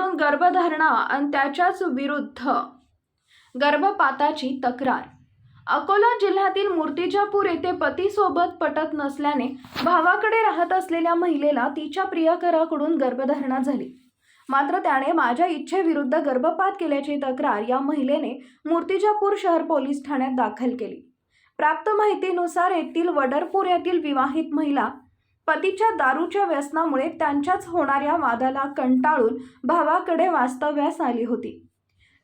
गर्भधारणा आणि त्याच्याच विरुद्ध गर्भपाताची तक्रार. अकोला जिल्ह्यातील मूर्तिजापूर येथे पतीसोबत पटत नसल्याने भावाकडे राहत असलेल्या महिलेला तिच्या प्रियकराकडून गर्भधारणा झाली. मात्र त्याने माझ्या इच्छेविरुद्ध गर्भपात केल्याची तक्रार या महिलेने मूर्तिजापूर शहर पोलीस ठाण्यात दाखल केली. प्राप्त माहितीनुसार येथील वडरपूर येथील विवाहित महिला पतीच्या दारूच्या व्यसनामुळे त्यांच्याच होणाऱ्या वादाला कंटाळून भावाकडे वास्तव्यास आली होती.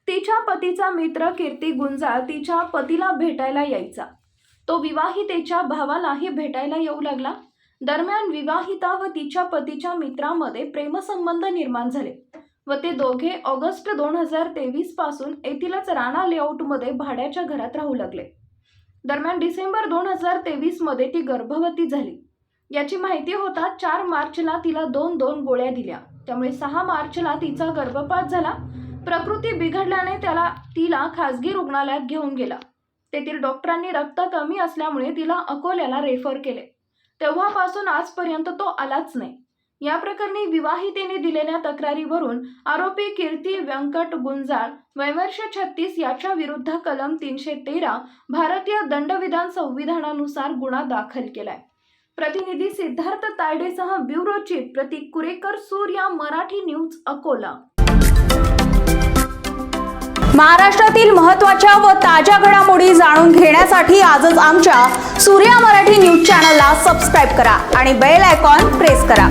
तिच्या पतीचा मित्र कीर्ती गुंजाळ तिच्या पतीला भेटायला यायचा. तो विवाहितेच्या भावालाही भेटायला येऊ लागला. दरम्यान विवाहिता व तिच्या पतीच्या मित्रामध्ये प्रेमसंबंध निर्माण झाले व ते दोघे ऑगस्ट दोन हजार तेवीसपासून येथीलच राणा लेआउटमध्ये भाड्याच्या घरात राहू लागले. दरम्यान डिसेंबर दोन हजार तेवीसमध्ये ती गर्भवती झाली. याची माहिती होता चार मार्चला तिला दोन दोन गोळ्या दिल्या. त्यामुळे सहा मार्चला तिचा गर्भपात झाला. प्रकृती बिघडल्याने त्याला तिला खासगी रुग्णालयात घेऊन गेला. तेथील डॉक्टरांनी रक्त कमी असल्यामुळे तिला अकोल्याला रेफर केले. तेव्हापासून आजपर्यंत तो आलाच नाही. या प्रकरणी विवाहितेने दिलेल्या तक्रारीवरून आरोपी कीर्ती व्यंकट गुंजाळ वयवर्ष छत्तीस याच्या विरुद्ध कलम तीनशे तेरा भारतीय दंडविधान संविधानानुसार गुन्हा दाखल केलाय. प्रतिनिधी Siddharth तायडेसह bureau chief Pratik Kurekar Surya Marathi news Akola. महाराष्ट्रातील महत्त्वाच्या व ताज्या घडामोडी जाणून घेण्यासाठी आजच आमच्या सूर्या मराठी न्यूज चॅनलला सबस्क्राईब करा आणि बेल आयकॉन प्रेस करा.